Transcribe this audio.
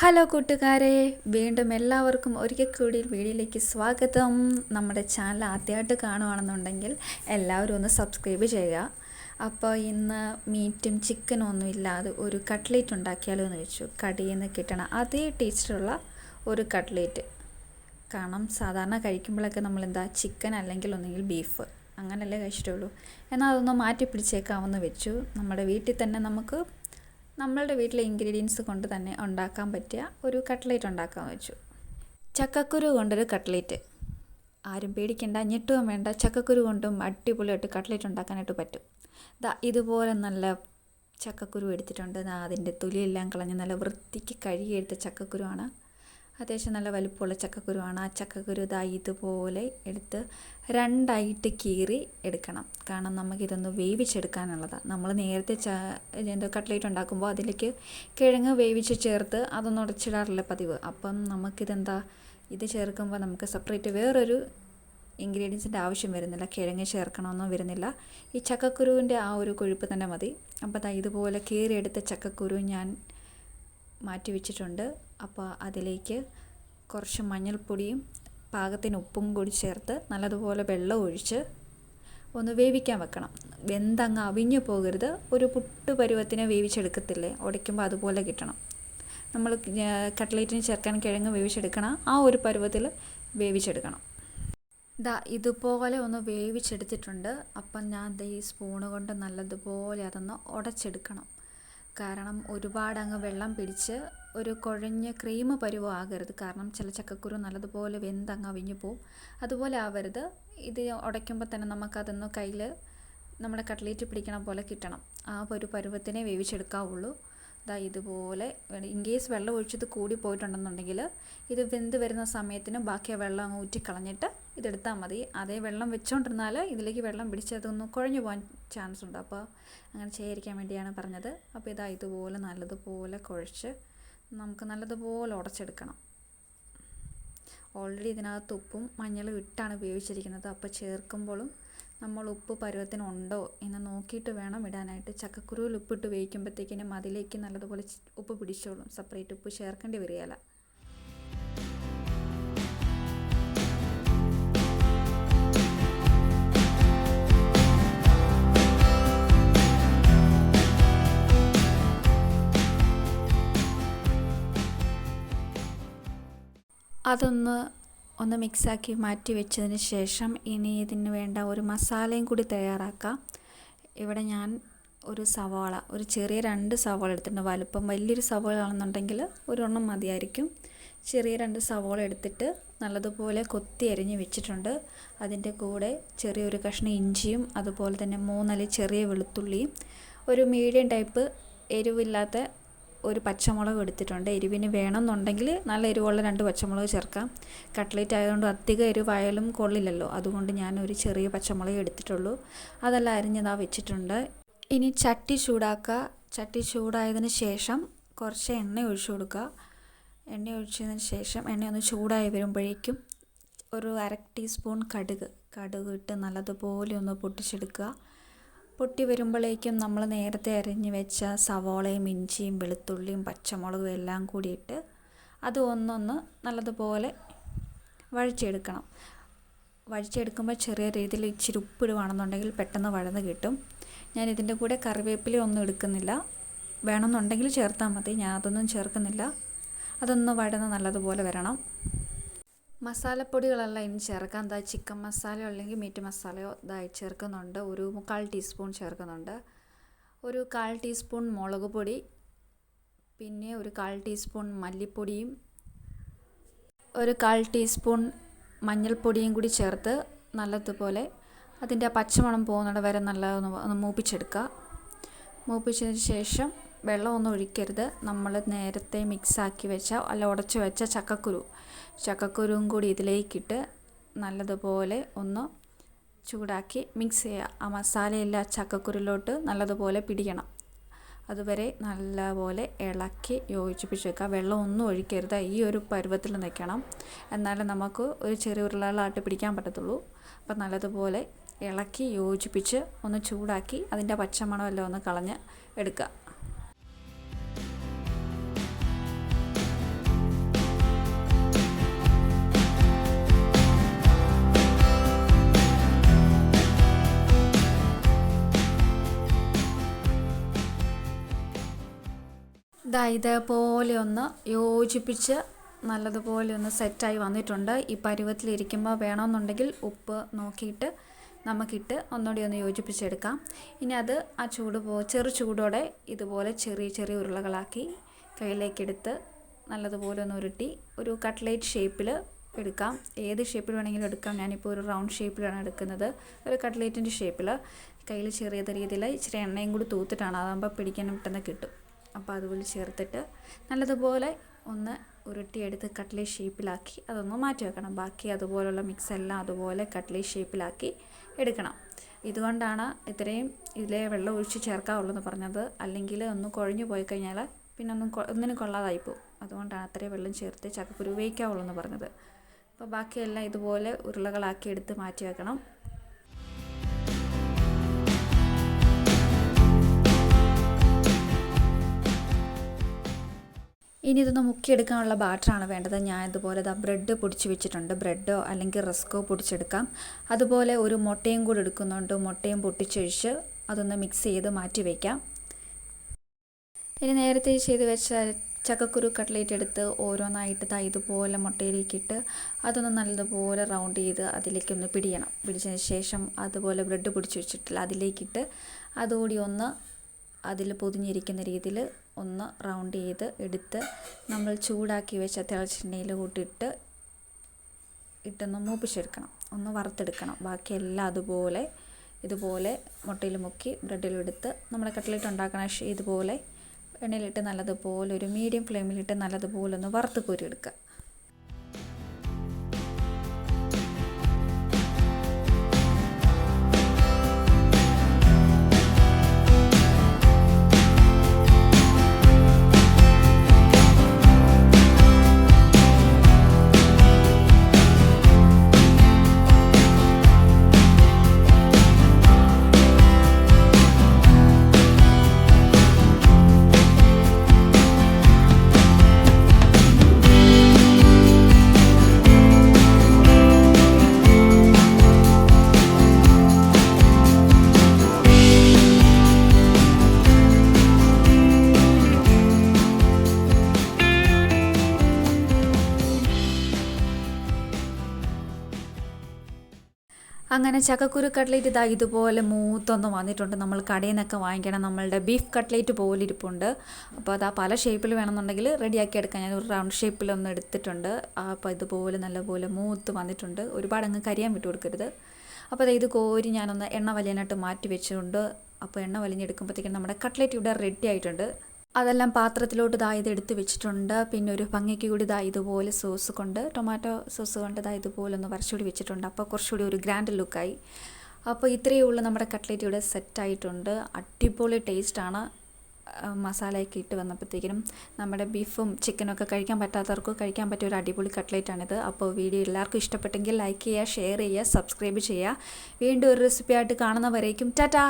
Hello കൂട്ടുകാരെ വീണ്ടും എല്ലാവർക്കും ഒരിക്കൽ കൂടി വീഡിയോയിലേക്ക് സ്വാഗതം. നമ്മുടെ ചാനൽ ആദ്യമായിട്ട് കാണുകയാണെന്നുണ്ടെങ്കിൽ എല്ലാവരും ഒന്ന് സബ്സ്ക്രൈബ് ചെയ്യുക. അപ്പോൾ ഇന്ന് മീറ്റും ചിക്കനും ഒന്നും ഇല്ലാതെ ഒരു കട്ട്ലേറ്റ് ഉണ്ടാക്കിയാലോ എന്ന് വെച്ചു കടിയിൽ നിന്ന് കിട്ടണ അതേ ടേസ്റ്റുള്ള ഒരു കട്ട്ലേറ്റ്. കാരണം സാധാരണ കഴിക്കുമ്പോഴൊക്കെ നമ്മൾ എന്താ ചിക്കൻ അല്ലെങ്കിൽ ഒന്നെങ്കിൽ ബീഫ് അങ്ങനല്ലേ കഴിച്ചിട്ടുള്ളൂ. എന്നാൽ അതൊന്ന് മാറ്റി പിടിച്ചേക്കാമെന്ന് വെച്ചു. നമ്മുടെ വീട്ടിൽ തന്നെ നമുക്ക് നമ്മളുടെ വീട്ടിലെ ഇൻഗ്രീഡിയൻസ് കൊണ്ട് തന്നെ ഉണ്ടാക്കാൻ പറ്റിയ ഒരു കട്ട്ലേറ്റ് ഉണ്ടാക്കാൻ വെച്ചു. ചക്കക്കുരു കൊണ്ടൊരു കട്ട്ലേറ്റ് ആരും പേടിക്കേണ്ട ഞെട്ടുകയും വേണ്ട. ചക്കക്കുരു കൊണ്ടും അടിപൊളിയായിട്ട് കട്ട്ലേറ്റ് ഉണ്ടാക്കാനായിട്ട് പറ്റും. ദാ ഇതുപോലെ നല്ല ചക്കക്കുരു എടുത്തിട്ടുണ്ട്. അതിന്റെ തൊലിയെല്ലാം കളഞ്ഞ് നല്ല വൃത്തിക്ക് കഴുകിയെടുത്ത ചക്കക്കുരുവാണ്. അത്യാവശ്യം നല്ല വലുപ്പമുള്ള ചക്കക്കുരുവാണ്. ആ ചക്കക്കുരു ഇതാ ഇതുപോലെ എടുത്ത് രണ്ടായിട്ട് കീറി എടുക്കണം. കാരണം നമുക്കിതൊന്ന് വേവിച്ചെടുക്കാനുള്ളതാണ്. നമ്മൾ നേരത്തെ ച എന്തോ കട്ട്ലേറ്റ് ഉണ്ടാക്കുമ്പോൾ അതിലേക്ക് കിഴങ്ങ് വേവിച്ച് ചേർത്ത് അതൊന്നും ഉടച്ചിടാറില്ല പതിവ്. അപ്പം നമുക്കിതെന്താ ഇത് ചേർക്കുമ്പോൾ നമുക്ക് സെപ്പറേറ്റ് വേറൊരു ഇൻഗ്രീഡിയൻസിന്റെ ആവശ്യം വരുന്നില്ല. കിഴങ്ങ് ചേർക്കണമെന്നോ വരുന്നില്ല. ഈ ചക്കക്കുരുവിന്റെ ആ ഒരു കൊഴുപ്പ് തന്നെ മതി. അപ്പോൾ ഇതുപോലെ കീറിയെടുത്ത ചക്കക്കുരു ഞാൻ മാറ്റി വെച്ചിട്ടുണ്ട് അപ്പോൾ അതിലേക്ക് കുറച്ച് മഞ്ഞൾപ്പൊടിയും പാകത്തിന് ഉപ്പും കൂടി ചേർത്ത് നല്ലതുപോലെ വെള്ളം ഒഴിച്ച് ഒന്ന് വേവിക്കാൻ വെക്കണം. വെന്തങ്ങ് അവിഞ്ഞു പോകരുത്. ഒരു പുട്ട് പരുവത്തിനെ വേവിച്ചെടുക്കത്തില്ലേ? ഉടയ്ക്കുമ്പോൾ അതുപോലെ കിട്ടണം. നമ്മൾ കട്ട്ലേറ്റിന് ചേർക്കാൻ കിഴങ്ങ് വേവിച്ചെടുക്കണം ആ ഒരു പരുവത്തിൽ വേവിച്ചെടുക്കണം. ദാ ഇതുപോലെ ഒന്ന് വേവിച്ചെടുത്തിട്ടുണ്ട്. അപ്പം ഞാൻ ഈ സ്പൂണ് കൊണ്ട് നല്ലതുപോലെ അതൊന്ന് ഉടച്ചെടുക്കണം കാരണം ഒരുപാട് അങ്ങ് വെള്ളം പിടിച്ച് ഒരു കുഴഞ്ഞ ക്രീം പരുവം ആകരുത്. കാരണം ചില ചക്കക്കുരു നല്ലതുപോലെ വെന്തങ്ങ് അവിഞ്ഞു പോവും. അതുപോലെ ആവരുത്. ഇത് ഉടയ്ക്കുമ്പോൾ തന്നെ നമുക്കതൊന്ന് കയ്യിൽ നമ്മുടെ കട്ട്ലേറ്റ് പിടിക്കണ പോലെ കിട്ടണം. ആ ഒരു പരുവത്തിനെ വേവിച്ചെടുക്കാവുള്ളൂ. ദാ ഇതുപോലെ ഇൻ കേസ് വെള്ളം ഒഴിച്ചത് കൂടി പോയിട്ടുണ്ടെന്നുണ്ടെങ്കിൽ ഇത് വെന്ത് വരുന്ന സമയത്തിന് ബാക്കി വെള്ളം അങ്ങ് ഊറ്റിക്കളഞ്ഞിട്ട് ഇതെടുത്താൽ മതി. അതേ വെള്ളം വെച്ചുകൊണ്ടിരുന്നാൽ ഇതിലേക്ക് വെള്ളം പിടിച്ചതൊന്നും കുഴഞ്ഞു പോകാൻ ചാൻസ് ഉണ്ട്. അപ്പോൾ അങ്ങനെ ചെയ്യാതിരിക്കാൻ വേണ്ടിയാണ് പറഞ്ഞത്. അപ്പോൾ ഇതാ ഇതുപോലെ നല്ലതുപോലെ കുഴച്ച് നമുക്ക് നല്ലതുപോലെ ഉടച്ചെടുക്കണം. ഓൾറെഡി ഇതിനകത്ത് ഉപ്പും മഞ്ഞളും ഇട്ടാണ് ഉപയോഗിച്ചിരിക്കുന്നത്. അപ്പോൾ ചേർക്കുമ്പോഴും നമ്മൾ ഉപ്പ് പരുവത്തിനുണ്ടോ എന്ന് നോക്കിയിട്ട് വേണം ഇടാനായിട്ട്. ചക്കക്കുരുവിൽ ഉപ്പിട്ട് വേവിക്കുമ്പോഴത്തേക്കിനും അതിലേക്ക് നല്ലതുപോലെ ഉപ്പ് പിടിച്ചോളും. സെപ്പറേറ്റ് ഉപ്പ് ചേർക്കേണ്ടി വരികയില്ല. അതൊന്ന് ഒന്ന് മിക്സാക്കി മാറ്റി വെച്ചതിന് ശേഷം ഇനി ഇതിന് വേണ്ട ഒരു മസാലയും കൂടി തയ്യാറാക്കാം. ഇവിടെ ഞാൻ ഒരു സവാള ഒരു ചെറിയ രണ്ട് സവാള എടുത്തിട്ടുണ്ട്. വലുപ്പം വലിയൊരു സവാള ആണെന്നുണ്ടെങ്കിൽ ഒരെണ്ണം മതിയായിരിക്കും. ചെറിയ രണ്ട് സവാള എടുത്തിട്ട് നല്ലതുപോലെ കൊത്തി അരിഞ്ഞ് വെച്ചിട്ടുണ്ട്. അതിന്റെ കൂടെ ചെറിയൊരു കഷ്ണം ഇഞ്ചിയും അതുപോലെ തന്നെ മൂന്നല ചെറിയ വെളുത്തുള്ളിയും ഒരു മീഡിയം ടൈപ്പ് എരിവില്ലാത്ത ഒരു പച്ചമുളക് എടുത്തിട്ടുണ്ട്. എരിവിന് വേണമെന്നുണ്ടെങ്കിൽ നല്ല എരിവുള്ള രണ്ട് പച്ചമുളക് ചേർക്കാം. കട്ട്ലേറ്റ് ആയതുകൊണ്ട് അധികം എരിവായാലും കൊള്ളില്ലല്ലോ. അതുകൊണ്ട് ഞാൻ ഒരു ചെറിയ പച്ചമുളക് എടുത്തിട്ടുള്ളൂ. അതെല്ലാം അരിഞ്ഞതാ വെച്ചിട്ടുണ്ട്. ഇനി ചട്ടി ചൂടാക്കുക. ചട്ടി ചൂടായതിന് ശേഷം കുറച്ച് എണ്ണ ഒഴിച്ചു കൊടുക്കുക. എണ്ണ ഒഴിച്ചതിന് ശേഷം എണ്ണ ഒന്ന് ചൂടായി വരുമ്പോഴേക്കും ഒരു അര ടീസ്പൂൺ കടുക്. കടുക് ഇട്ട് നല്ലതുപോലെ ഒന്ന് പൊട്ടിച്ചെടുക്കുക. പൊട്ടി വരുമ്പോഴേക്കും നമ്മൾ നേരത്തെ അരിഞ്ഞു വെച്ച സവോളയും ഇഞ്ചിയും വെളുത്തുള്ളിയും പച്ചമുളകും എല്ലാം കൂടിയിട്ട് അത് ഒന്നൊന്ന് നല്ലതുപോലെ വഴിച്ചെടുക്കണം വഴിച്ചെടുക്കുമ്പോൾ ചെറിയ രീതിയിൽ ഇച്ചിരി ഉപ്പിടുവാണെന്നുണ്ടെങ്കിൽ പെട്ടെന്ന് വഴന്ന് കിട്ടും. ഞാൻ ഇതിന്റെ കൂടെ കറിവേപ്പില ഒന്നും എടുക്കുന്നില്ല. വേണമെന്നുണ്ടെങ്കിൽ ചേർത്താൽ മതി. ഞാൻ അതൊന്നും ചേർക്കുന്നില്ല. അതൊന്ന് വഴന്ന് നല്ലതുപോലെ വരണം. മസാലപ്പൊടികളെല്ലാം ഇനി ചേർക്കാം. എന്താ ചിക്കൻ മസാലയോ അല്ലെങ്കിൽ മീറ്റ് മസാലയോ ഇതായി ചേർക്കുന്നുണ്ട്. ഒരു മുക്കാൽ ടീസ്പൂൺ ചേർക്കുന്നുണ്ട്. ഒരു കാൽ ടീസ്പൂൺ മുളക് പൊടി പിന്നെ ഒരു കാൽ ടീസ്പൂൺ മല്ലിപ്പൊടിയും ഒരു കാൽ ടീസ്പൂൺ മഞ്ഞൾപ്പൊടിയും കൂടി ചേർത്ത് നല്ലതുപോലെ അതിന്റെ പച്ചമണം പോകുന്നിടം വരെ നല്ല ഒന്ന് മൂപ്പിച്ചെടുക്കുക. മൂപ്പിച്ചതിന് ശേഷം വെള്ളമൊന്നും ഒഴിക്കരുത്. നമ്മൾ നേരത്തെ മിക്സാക്കി വെച്ച അല്ല ഉടച്ച് വെച്ച ചക്കക്കുരു ചക്കക്കുരുവും കൂടി ഇതിലേക്കിട്ട് നല്ലതുപോലെ ഒന്ന് ചൂടാക്കി മിക്സ് ചെയ്യുക. ആ മസാലയെല്ലാം ചക്കക്കുരുലോട്ട് നല്ലതുപോലെ പിടിക്കണം. അതുവരെ നല്ലപോലെ ഇളക്കി യോജിപ്പിച്ച് വെക്കുക. വെള്ളം ഒന്നും ഒഴിക്കരുത്. ഈ ഒരു പരുവത്തിൽ നിൽക്കണം. എന്നാലേ നമുക്ക് ഒരു ചെറിയ ഉരുളകളായിട്ട് പിടിക്കാൻ പറ്റത്തുള്ളൂ. അപ്പം നല്ലതുപോലെ ഇളക്കി യോജിപ്പിച്ച് ഒന്ന് ചൂടാക്കി അതിന്റെ പച്ചമണമെല്ലാം ഒന്ന് കളഞ്ഞ് എടുക്കുക. ഇതാ ഇതേപോലെ ഒന്ന് യോജിപ്പിച്ച് നല്ലതുപോലെ ഒന്ന് സെറ്റായി വന്നിട്ടുണ്ട്. ഈ പരുവത്തിലിരിക്കുമ്പോൾ വേണമെന്നുണ്ടെങ്കിൽ ഉപ്പ് നോക്കിയിട്ട് നമുക്കിട്ട് ഒന്നുകൂടി ഒന്ന് യോജിപ്പിച്ചെടുക്കാം. ഇനി അത് ആ ചൂട് പോ ചെറു ചൂടോടെ ഇതുപോലെ ചെറിയ ചെറിയ ഉരുളകളാക്കി കയ്യിലേക്കെടുത്ത് നല്ലതുപോലെ ഒന്ന് ഉരുട്ടി ഒരു കട്ട്ലേറ്റ് ഷേപ്പിൽ എടുക്കാം. ഏത് ഷേപ്പിൽ വേണമെങ്കിലും എടുക്കാം. ഞാനിപ്പോൾ ഒരു റൗണ്ട് ഷേപ്പിലാണ് എടുക്കുന്നത്. ഒരു കട്ട്ലേറ്റിന്റെ ഷേപ്പിൽ കയ്യിൽ ചെറിയ രീതിയിൽ ഇച്ചിരി എണ്ണയും കൂടി തൂത്തിട്ടാണ്. അതാകുമ്പോൾ പിടിക്കാനും പെട്ടെന്ന് കിട്ടും. അപ്പോൾ അതുപോലെ ചേർത്തിട്ട് നല്ലതുപോലെ ഒന്ന് ഉരുട്ടിയെടുത്ത് കട്ട്ലി ഷേപ്പിലാക്കി അതൊന്ന് മാറ്റി വെക്കണം. ബാക്കി അതുപോലുള്ള മിക്സ് എല്ലാം അതുപോലെ കട്ട്ലി ഷേപ്പിലാക്കി എടുക്കണം. ഇതുകൊണ്ടാണ് ഇത്രയും ഇതിലെ വെള്ളം ഒഴിച്ച് ചേർക്കാവുള്ളൂ പറഞ്ഞത്. അല്ലെങ്കിൽ ഒന്ന് കുഴഞ്ഞു പോയി കഴിഞ്ഞാൽ പിന്നെ ഒന്നും ഒന്നിനും കൊള്ളാതായി പോകും. അതുകൊണ്ടാണ് അത്രയും വെള്ളം ചേർത്ത് ചക്കക്കുരു ഉപയോഗിക്കാവുള്ളൂ എന്ന് പറഞ്ഞത്. അപ്പോൾ ബാക്കിയെല്ലാം ഇതുപോലെ ഉരുളകളാക്കി എടുത്ത് മാറ്റി വെക്കണം. ഇനി ഇതൊന്ന് മുക്കിയെടുക്കാനുള്ള ബാറ്ററാണ് വേണ്ടത്. ഞാൻ ഇതുപോലെ ഇതാ ബ്രെഡ് പൊടിച്ച് വെച്ചിട്ടുണ്ട്. ബ്രെഡോ അല്ലെങ്കിൽ റസ്കോ പൊടിച്ചെടുക്കാം. അതുപോലെ ഒരു മുട്ടയും കൂടി എടുക്കുന്നുണ്ട്. മുട്ടയും പൊട്ടിച്ചൊഴിച്ച് അതൊന്ന് മിക്സ് ചെയ്ത് മാറ്റി വയ്ക്കാം ഇനി നേരത്തെ ചെയ്ത് വെച്ച ചക്കക്കുരു കട്ട്ലേറ്റ് എടുത്ത് ഓരോന്നായിട്ട് ദാ ഇതുപോലെ മുട്ടയിലേക്കിട്ട് അതൊന്ന് നല്ലതുപോലെ റൗണ്ട് ചെയ്ത് അതിലേക്കൊന്ന് പിടിയണം. പിടിച്ചതിന് ശേഷം അതുപോലെ ബ്രെഡ് പൊടിച്ച് വെച്ചിട്ടില്ല. അതിലേക്കിട്ട് അതുകൂടി ഒന്ന് അതിൽ പൊതിഞ്ഞിരിക്കുന്ന രീതിയിൽ ഒന്ന് റൗണ്ട് ചെയ്ത് എടുത്ത് നമ്മൾ ചൂടാക്കി വെച്ച തിളച്ചെണ്ണയിൽ കൂട്ടിയിട്ട് ഇട്ടൊന്ന് മൂപ്പിച്ചെടുക്കണം. ഒന്ന് വറുത്തെടുക്കണം. ബാക്കിയെല്ലാം അതുപോലെ ഇതുപോലെ മുട്ടയിൽ മുക്കി ബ്രെഡിലെടുത്ത് നമ്മുടെ കട്ടിലിട്ട് ഉണ്ടാക്കണ ഇതുപോലെ എണ്ണയിലിട്ട് നല്ലതുപോലെ ഒരു മീഡിയം ഫ്ലെയിമിലിട്ട് നല്ലതുപോലെ ഒന്ന് വറുത്ത് കോരിയെടുക്കുക. അങ്ങനെ ചക്കക്കുരു കട്ട്ലേറ്റ് ഇതാ ഇതുപോലെ മൂത്തൊന്നും വന്നിട്ടുണ്ട്. നമ്മൾ കടയിൽ നിന്നൊക്കെ വാങ്ങിക്കണം. നമ്മളുടെ ബീഫ് കട്ട്ലേറ്റ് പോലെ ഇരിപ്പുണ്ട്. അപ്പോൾ അത് ആ പല ഷേപ്പിൽ വേണമെന്നുണ്ടെങ്കിൽ റെഡിയാക്കി എടുക്കാൻ ഞാൻ ഒരു റൗണ്ട് ഷേപ്പിലൊന്ന് എടുത്തിട്ടുണ്ട്. അപ്പോൾ ഇതുപോലെ നല്ലപോലെ മൂത്ത് വന്നിട്ടുണ്ട്. ഒരുപാട് അങ്ങ് കരിയാൻ വിട്ടു കൊടുക്കരുത്. അപ്പോൾ അത് ഇത് കോരി ഞാനൊന്ന് എണ്ണ വലിയാനായിട്ട് മാറ്റി വെച്ചിട്ടുണ്ട്. അപ്പോൾ എണ്ണ വലിഞ്ഞെടുക്കുമ്പോഴത്തേക്കും നമ്മുടെ കട്ട്ലേറ്റ് ഇവിടെ റെഡി ആയിട്ടുണ്ട്. അതെല്ലാം പാത്രത്തിലോട്ട് ഇതായത് എടുത്ത് വെച്ചിട്ടുണ്ട്. പിന്നെ ഒരു ഭംഗിക്ക് കൂടി ഇതാ ഇതുപോലെ സോസ് കൊണ്ട് ടൊമാറ്റോ സോസ് കൊണ്ട് ഇതാ ഇതുപോലെ ഒന്ന് വരച്ചുകൂടി വെച്ചിട്ടുണ്ട്. അപ്പോൾ കുറച്ചുകൂടി ഒരു ഗ്രാൻഡ് ലുക്കായി. അപ്പോൾ ഇത്രയേ ഉള്ളൂ നമ്മുടെ കട്ട്ലേറ്റ് ഇവിടെ സെറ്റായിട്ടുണ്ട് അടിപൊളി ടേസ്റ്റാണ് മസാലയൊക്കെ ഇട്ട് വന്നപ്പോഴത്തേക്കിനും നമ്മുടെ ബീഫും ചിക്കനും ഒക്കെ കഴിക്കാൻ പറ്റാത്തവർക്ക് കഴിക്കാൻ പറ്റിയ ഒരു അടിപൊളി കട്ട്ലേറ്റാണിത് അപ്പോൾ വീഡിയോ എല്ലാവർക്കും ഇഷ്ടപ്പെട്ടെങ്കിൽ ലൈക്ക് ചെയ്യുക ഷെയർ ചെയ്യുക സബ്സ്ക്രൈബ് ചെയ്യുക. വീണ്ടും ഒരു റെസിപ്പി ആയിട്ട് കാണുന്നവരേക്കും ടാറ്റാ!